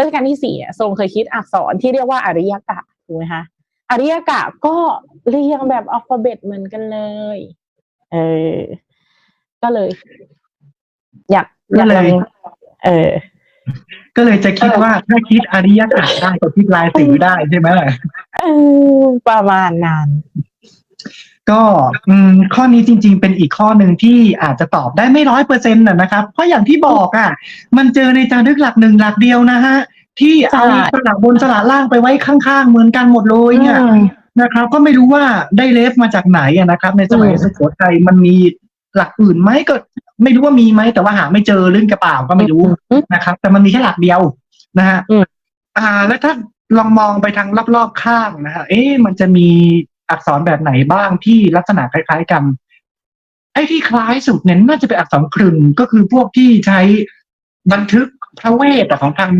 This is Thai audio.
รัชกาลที่สี่เนี่ยทรงเคยคิดอักษรที่เรียกว่าอริยกะถูกไหมคะอริยกะก็เรียงแบบอัลฟาเบตเหมือนกันเลยเออก็เลย อยากอยากก็เลยลองเออ ก็เลยจะคิดว่าถ้าคิดอริยสัจได้ก็คิดลายสีได้ใช่ไหมเออประมาณนั้น ก็อืมข้อนี้จริง ๆ เป็นอีกข้อหนึ่งที่อาจจะตอบได้ไม่ร้อยเปอร์เซ็นต์นะครับ เพราะอย่างที่บอกอะ มันเจอในจารึกหลักหนึ่งหลักเดียวนะฮะ ที่เอาใช่สลับบนสลักล่างไปไว้ข้างๆ เหมือนกันหมดเลยเนี่ยอืมนะครับ ก็ไม่รู้ว่าได้เลฟมาจากไหนอะนะครับ ในสมัยอืมสุโขทัยมันมีหลักอื่นไหมก็ไม่รู้ว่ามีไหมแต่ว่าหาไม่เจอเรื่องกระเป๋าก็ไม่รู้อืมนะครับ แต่มันมีแค่หลักเดียวนะฮะอืมอ่า แล้วถ้าลองมองไปทางรอบๆข้างนะฮะ เอ๊ะมันจะมี อักษรแบบไหนบ้างที่ลักษณะคล้าย ๆ กัน ไอ้ที่คล้ายสุดเนี่ยน่าจะเป็นอักษรครึงก็คือพวกที่ใช้บันทึกพระเวทของทาง